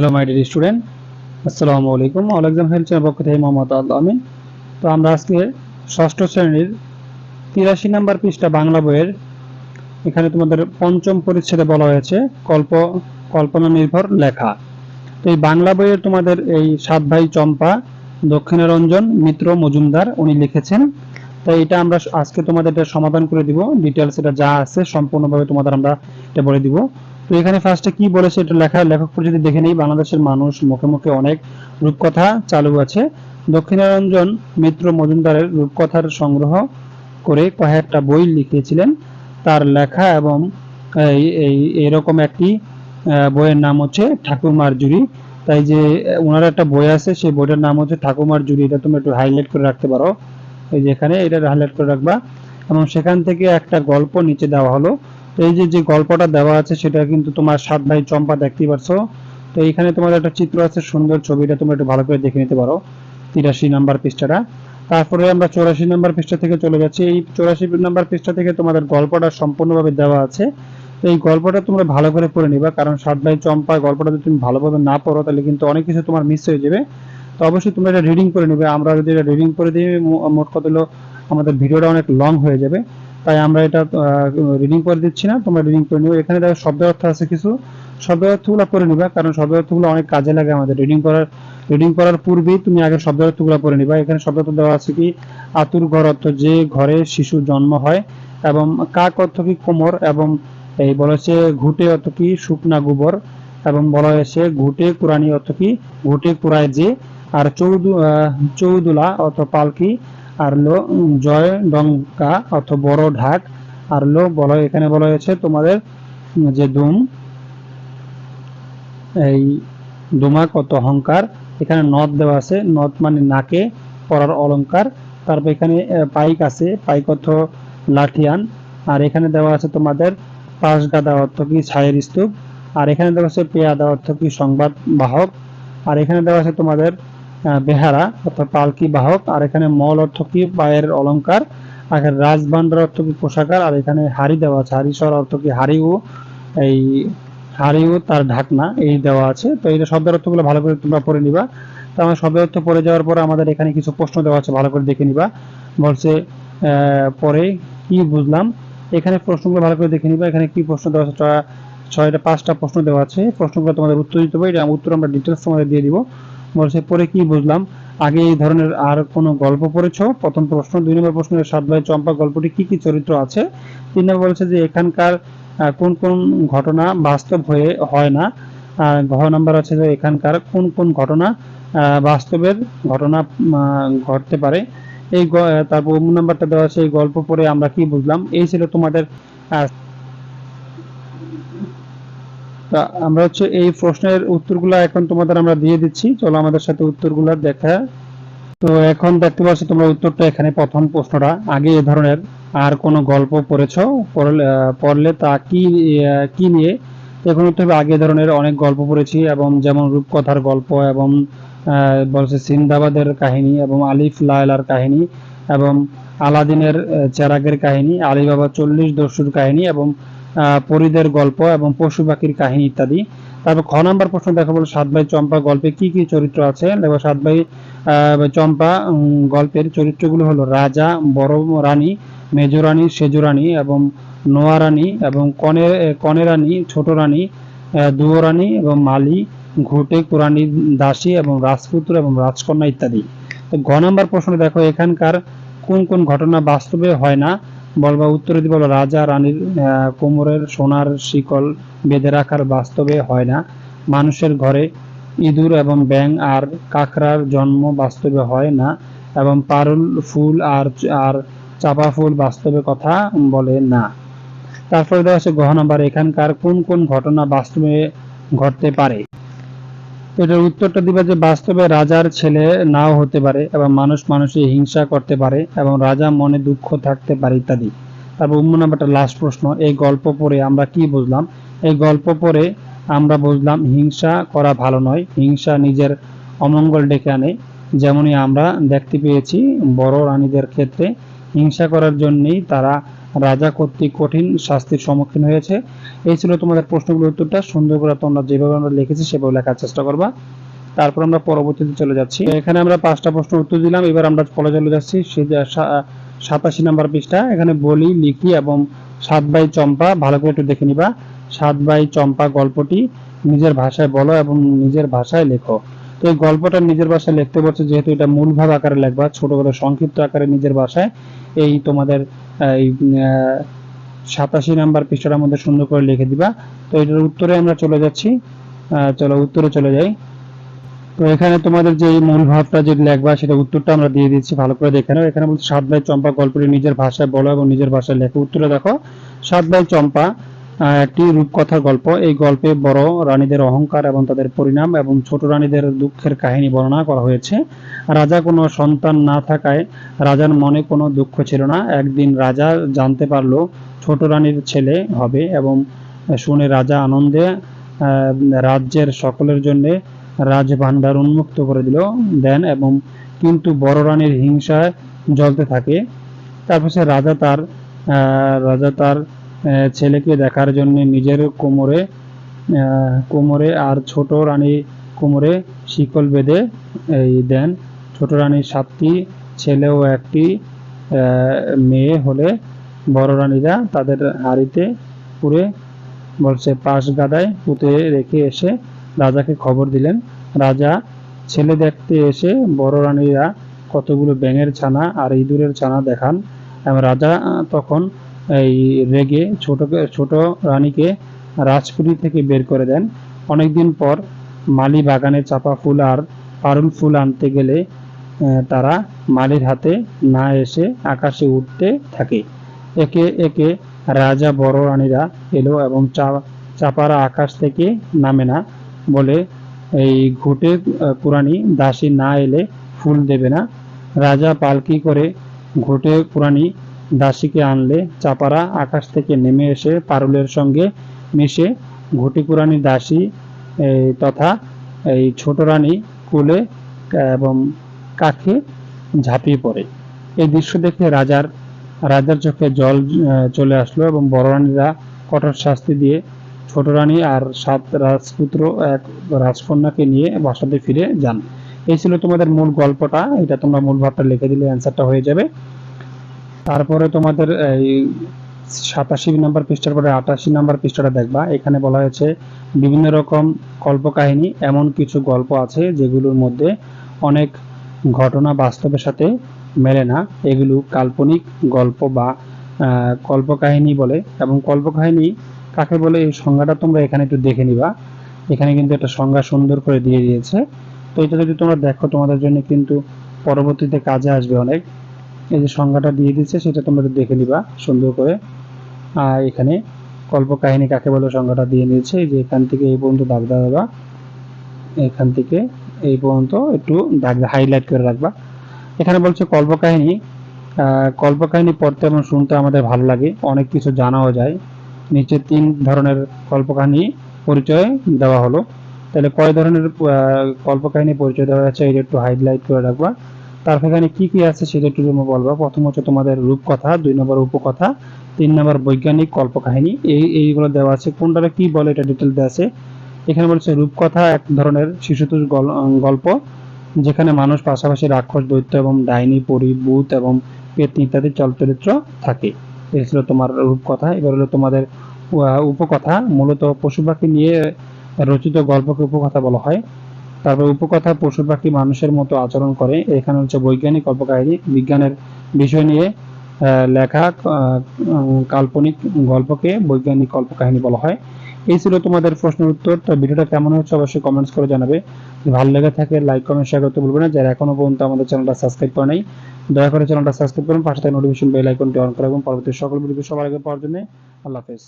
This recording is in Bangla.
হ্যালো মাই ডিয়ার স্টুডেন্ট আসসালামু আলাইকুম অল এক্সাম হেল্প চ্যানেল পক্ষ থেকে মোহাম্মদ আল আমিন তো আমরা আজকে ষষ্ঠ শ্রেণির তিরাশি নাম্বার পৃষ্ঠা বাংলা বইয়ের, এখানে তোমাদের পঞ্চম পরিচ্ছেদে বলা হয়েছে কল্প, কল্পনা নির্ভর লেখা। তো এই বাংলা বইয়ের তোমাদের এই সাত ভাই চম্পা দক্ষিণারঞ্জন মিত্র, মজুমদার, উনি লিখেছেন। তো এটা আমরা আজকে তোমাদের এটা সমাধান করে দিব। ডিটেলস এটা যা আছে সম্পূর্ণভাবে তোমাদের আমরা এটা বলে দিব। তো এখানে ফার্স্টে কি বলেছে এটা লেখা লেখক যদি দেখে নেই, বাংলাদেশের মানুষ মুখে মুখে অনেক রূপকথা চালু আছে। দক্ষিণারঞ্জন মিত্র মজুমদারের রূপকথার সংগ্রহ করে কয়েকটা বই লিখিয়েছিলেন। তার লেখা এবং এই এরকম একটি বইয়ের নাম হচ্ছে ঠাকুরমার জুড়ি তাই যে ওনার একটা বই আছে, সেই বইটার নাম হচ্ছে ঠাকুমার জুড়ি এটা তুমি একটু হাইলাইট করে রাখতে পারো। এই যে এখানে এটা হাইলাইট করে রাখবা। এবং সেখান থেকে একটা গল্প নিচে দেওয়া হলো। এই যে যে গল্পটা দেওয়া আছে সেটা কিন্তু তোমার সাত ভাই চম্পা দেখতেই পারছ। তো এইখানে তোমাদের একটা চিত্র আছে, সুন্দর ছবিটা, তোমরা একটু ভালো করে দেখে নিতে পারো, তিরাশি নাম্বার পৃষ্ঠাটা। তারপরে আমরা চৌরাশি নাম্বার পৃষ্ঠা থেকে চলে যাচ্ছি। এই চৌরাশি নাম্বার পৃষ্ঠা থেকে তোমাদের গল্পটা সম্পূর্ণভাবে দেওয়া আছে। তো এই গল্পটা তোমরা ভালো করে পড়ে নিবা, কারণ সাত ভাই চম্পা গল্পটা যদি তুমি ভালোভাবে না পড়ো, তাহলে কিন্তু অনেক কিছু তোমার মিস হয়ে যাবে। তো অবশ্যই তোমরা এটা রিডিং করে নিবে। আমরা যদি এটা রিডিং করে দিই মোট কথা হলো আমাদের ভিডিওটা অনেক লং হয়ে যাবে। তাই আমরা এটা রিডিং করে দিচ্ছি না, তোমরা রিডিং করে নিবে এখানে দেখো শব্দ অর্থ আছে কিছু। শব্দ অর্থগুলো করে নিবা, কারণ শব্দ অর্থগুলো অনেক কাজে লাগে আমাদের। রিডিং করার রিডিং করার পূর্বেই তুমি আগে শব্দ অর্থগুলো করে নিবা। এখানে শব্দ অর্থ দেওয়া আছে কি, আতুর ঘর অর্থ যে ঘরে শিশু জন্ম হয়, এবং কাক অর্থ কি কোমর, এবং এই বলা হচ্ছে ঘুটে অর্থ কি শুকনা গোবর, এবং বলা হয়েছে ঘুটে কুরানি অর্থ কি, ঘুটে কুরায় যে, আর চৌদু চৌদুলা অর্থ পালকি আর লো জয় ডঙ্কা অর্থ বড় ঢাক আর লো বলা এখানে বলা হয়েছে তোমাদের যে দুম, এই দুমাক অত অহংকার, এখানে নদ দেওয়া আছে, নদ মানে নাকে পরার অলংকার, তারপর এখানে পাইক আছে, পাইক অর্থ লাঠিয়ান, আর এখানে দেওয়া আছে তোমাদের পাশ গাদা অর্থ কি ছায়ের স্তূপ, আর এখানে দেওয়া আছে পেয়াদা অর্থ কি সংবাদ বাহক, আর এখানে দেওয়া আছে তোমাদের বেহারা, অর্থাৎ পালকি বাহক, আর এখানে মল অর্থ কি? পায়ের অলংকার, আর এখানে রাজবান্ডার অর্থ কি? পোশাকার, আর এখানে হাড়ি দেওয়া আছে। হাড়িসর অর্থ কি? হাড়ি ও এই হাড়ি ও তার ঢাকনা, এই দেওয়া আছে। তো এই শব্দের অর্থগুলো ভালো করে তোমরা পড়ে নিবা। তো আমার শব্দের অর্থ পড়ে যাওয়ার পরে আমাদের এখানে কিছু প্রশ্ন দেওয়া আছে, ভালো করে দেখে নিবা। বলছে পরে কি বুঝলাম? এখানে প্রশ্নগুলো ভালো করে দেখে নিবা। এখানে কি প্রশ্ন দেওয়া আছে? ছয়টা, পাঁচটা প্রশ্ন দেওয়া আছে। প্রশ্নগুলো তোমাদের উত্তর দিতে হবে। এটা উত্তর আমরা ডিটেলস তোমাদের দিয়ে দিব। বলছে পরে কি বুঝলাম? আগে এই ধরনের আর কোনো গল্প পড়েছো? প্রথম প্রশ্ন, দুই নম্বর প্রশ্নের সাত ভাই চম্পা গল্পটি কি কি চরিত্র আছে? তিন নম্বর বলছে যে, এখানকার কোন কোন ঘটনা বাস্তব হয়ে, হয় না? ঘ নাম্বার আছে যে, এখানকার কোন কোন ঘটনা বাস্তবের ঘটনা ঘটতে পারে? এই তারপর নাম্বারটা দেওয়া আছে, এই গল্প পড়ে আমরা কি বুঝলাম? এই ছিল তোমাদের তা আমরা হচ্ছে এই প্রশ্নের উত্তরগুলো এখন তোমাদের আমরা দিয়ে দিচ্ছি। চলো আমাদের সাথে উত্তরগুলো দেখা তো এখন দেখতে পাচ্ছ তোমরা উত্তরটা এখানে প্রথম প্রশ্নটা। আগে এ ধরনের আর কোন গল্প পড়েছো? পড়লে তা কি কি নিয়ে? এখন উত্তর আগে ধরনের অনেক গল্প পড়েছি এবং যেমন রূপকথার গল্প এবং বলছে সিন্দাবাদের কাহিনী এবং আলিফ লায়লার কাহিনী এবং আলাদিনের চেরাগের কাহিনী, আলিবাবা চল্লিশ দস্যুর কাহিনী এবং পরীদের গল্প এবং পশু পাখির কাহিনী ইত্যাদি। তারপর খ নাম্বার প্রশ্ন দেখা বলো, সাত ভাই চম্পা গল্পে কি কি চরিত্র আছে? দেখো, সাত ভাই চম্পা গল্পের চরিত্রগুলো হলো রাজা, বড় রানী, মেজ রানী, সেজ রানী এবং নোয়া রানী এবং কনে কনে রানী, ছোট রানী দুয়ো রানী এবং মালি, ঘুটে, কুরানি, দাসী এবং রাজপুত্র এবং রাজকন্যা ইত্যাদি। তো ঘ নাম্বার প্রশ্ন দেখো, এখানকার কোন কোন ঘটনা বাস্তবে হয় না? বলবা উত্তরে দিব রাজা রানীর কোমরের সোনার শিকল বেঁধে রাখার বাস্তবে হয় না। মানুষের ঘরে ইঁদুর এবং ব্যাং আর কাঁকড়ার জন্ম বাস্তবে হয় না এবং পারুল ফুল আর আর চাপা ফুল বাস্তবে কথা বলে না। তারপরে দেওয়া আছে গহ নাম্বার, এখানকার কোন কোন ঘটনা বাস্তবে ঘটতে পারে? এটার উত্তরটা দিবা যে বাস্তবে রাজার ছেলে নাও হতে পারে এবং মানুষ মানুষে হিংসা করতে পারে এবং রাজা মনে দুঃখ থাকতে পারে ইত্যাদি। তারপর উম্ম নাম্বারটা লাস্ট প্রশ্ন, এই গল্প পড়ে আমরা কি বুঝলাম? এই গল্প পড়ে আমরা বুঝলাম হিংসা করা ভালো নয়, হিংসা নিজের অমঙ্গল ডেকে আনে। যেমনই আমরা দেখতে পেয়েছি বড় রানীদের ক্ষেত্রে, হিংসা করার জন্যই তারা রাজা কর্তৃক কঠিন শাস্তির সম্মুখীন হয়েছে। এই ছিল তোমাদের প্রশ্নগুলোর উত্তরটা। সুন্দর করে তোমরা যেভাবে আমরা লিখেছি, সেভাবে লেখার চেষ্টা করবা। তারপর আমরা পরবর্তীতে চলে যাচ্ছি। এখানে আমরা পাঁচটা প্রশ্ন উত্তর দিলাম। এবার আমরা ফলে চলে যাচ্ছি। সাতাশি নাম্বার পৃষ্ঠা, এখানে বলি, লিখি এবং সাত বাই চম্পা, ভালো করে একটু দেখে নিবা। সাত বাই চম্পা গল্পটি নিজের ভাষায় বলো এবং নিজের ভাষায় লেখো। তো এই গল্পটা নিজের ভাষায় লিখতে বলছে, যেহেতু এটা মূল ভাব আকারে লিখবা, ছোট করে সংক্ষিপ্ত আকারে নিজের ভাষায়। এই তোমাদের এই সাতাশি নাম্বার পৃষ্ঠাটার মধ্যে সুন্দর করে লিখে দিবা। তো এটার উত্তরে আমরা চলে যাচ্ছি। চলো, উত্তরে চলে যাই। তো এখানে তোমাদের যে মূল ভাবটা যে লেখবা, সেটা উত্তরটা আমরা দিয়ে দিচ্ছি, ভালো করে দেখে নাও। এখানে বলছি, সাত ভাই চম্পা গল্পটি নিজের ভাষায় বলো এবং নিজের ভাষায় লেখো। উত্তরে দেখো, সাত ভাই চম্পা একটি রূপকথার গল্প। এই গল্পে বড় রানীদের অহংকার এবং তাদের পরিণাম এবং ছোট রানীদের দুঃখের কাহিনী বর্ণনা করা হয়েছে। রাজা কোনো সন্তান না থাকায় রাজার মনে কোনো দুঃখ ছিল না। একদিন রাজা জানতে পারল ছোট রানীর ছেলে হবে এবং শুনে রাজা আনন্দে রাজ্যের সকলের জন্য রাজভাণ্ডার উন্মুক্ত করে দিল, দেন এবং কিন্তু বড় রানীর হিংসায় জ্বলতে থাকে। তারপর সে রাজা তার রাজা তার ছেলেকে দেখার জন্য নিজের কোমরে কোমরে আর ছোট রানী কোমরে শিকল বেঁধে দেন, ছোট রানীর সাতটি, ছেলে ও একটি মেয়ে হলে বড় রানীরা তাদের হাড়িতে পুরে বলছে, পাশ গাদায় পুঁতে রেখে এসে রাজাকে খবর দিলেন। রাজা ছেলে দেখতে এসে বড় রানীরা কতগুলো ব্যাঙের ছানা আর ইঁদুরের ছানা দেখান। এবং রাজা তখন এই রেগে ছোট ছোট রানীকে রাজকুটি থেকে বের করে দেন। অনেকদিন পর মালি বাগানে চাপা ফুল আর পারুল ফুল আনতে গেলে তারা মালির হাতে না এসে আকাশে উঠতে থাকে। একে একে রাজা বড় রানীরা এলো এবং চাপারা আকাশ থেকে নামে না বলে এই ঘুটে পুরানি দাসী না এলে ফুল দেবে না। রাজা পালকি করে ঘুটে পুরানি দাসীকে আনলে চাপারা আকাশ থেকে নেমে এসে পারুলের সঙ্গে মিশে ঘুটি পুরানি দাসী তথা এই ছোট রানী কুলে, এবং কাকে ঝাঁপিয়ে পড়ে। এই দৃশ্য দেখে রাজার রাজার চোখে জল চলে আসলো এবং বড় রানীরা কঠোর শাস্তি দিয়ে ছোট রানী আর সাত রাজপুত্র, এক রাজকন্যাকে নিয়ে বাসাতে ফিরে যান। এই ছিল তোমাদের মূল গল্পটা। এটা তোমরা মূল ভাবটা লিখে দিলে অ্যান্সারটা হয়ে যাবে। তারপরে তোমাদের এই সাতাশি নাম্বার পৃষ্ঠার পরে আটাশি নাম্বার পৃষ্ঠাটা দেখবা। এখানে বলা হয়েছে, বিভিন্ন রকম কল্পকাহিনী, এমন কিছু গল্প আছে যেগুলোর মধ্যে অনেক ঘটনা বাস্তবের সাথে মেলে না। এগুলো কাল্পনিক গল্প বা কল্পকাহিনী বলে। এবং কল্পকাহিনী কাকে বলে এই সংজ্ঞাটা তোমরা এখানে একটু দেখে নিবা। এখানে কিন্তু একটা সংজ্ঞা সুন্দর করে দিয়ে দিয়েছে। তো এটা যদি তোমরা দেখো, তোমাদের জন্য কিন্তু পরবর্তীতে কাজে আসবে অনেক। এই যে সংজ্ঞাটা দিয়ে দিচ্ছে, সেটা তোমরা দেখে নিবা, সুন্দর করে। আর এখানে কল্পকাহিনী কাকে বলে সংজ্ঞাটা দিয়ে নিয়েছে যে এখান থেকে এই পর্যন্ত দাগ দেওয়া এখান থেকে এই পর্যন্ত একটু দাগ হাইলাইট করে রাখবা। এখানে বলছে কল্পকাহিনী কল্পকাহিনী পড়তে এবং শুনতে আমাদের ভালো লাগে, অনেক কিছু জানাও যায়। নিচে তিন ধরনের কল্পকাহিনী পরিচয় দেওয়া হলো। তাহলে কয় ধরনের কল্পকাহিনী পরিচয় দেওয়া আছে এটা একটু হাইলাইট করে রাখবা। তারপর এখানে কি কি আছে সেটা একটু তোমরা বলবা। প্রথম হচ্ছে তোমাদের রূপকথা, দুই নম্বর উপকথা, তিন নম্বর বৈজ্ঞানিক কল্পকাহিনী। এই, এইগুলো দেওয়া আছে। কোনটারে কি বলে এটা ডিটেল দেওয়া আছে। এখানে বলছে রূপকথা এক ধরনের শিশুতোষ গল্প, যেখানে মানুষ পাশাপাশি রাক্ষস, দৈত্য এবং ডাইনি, পরি, ভূত এবং পেতনি ইত্যাদি চলচরিত্র থাকে। এই ছিল তোমার রূপকথা। এবার হলো তোমাদের উপকথা। মূলত পশু পাখি নিয়ে রচিত গল্পকে উপকথা বলা হয়। তারপর উপকথা পশু পাখি মানুষের মতো আচরণ করে। এখানে হচ্ছে বৈজ্ঞানিক কল্পকাহিনী বিজ্ঞানের বিষয় নিয়ে লেখা কাল্পনিক গল্পকে বৈজ্ঞানিক কল্পকাহিনী বলা হয়। এই ছিল তোমাদের প্রশ্নের উত্তর। তো ভিডিওটা কেমন হচ্ছে অবশ্যই কমেন্টস করে জানাবে। ভালো লেগে থাকে লাইক কমেন্ট শেয়ার করতে ভুলবে না। যারা এখনও পর্যন্ত আমাদের চ্যানেলটা সাবস্ক্রাইব করে নাই, দয়া করে চ্যানেলটা সাবস্ক্রাইব করুন। পাশে থাকা নোটিফিকেশন বেল আইকনটি অন করে এবং পরবর্তী সকল ভিডিও সবার আগে পাওয়ার জন্য আল্লাহ হাফেজ।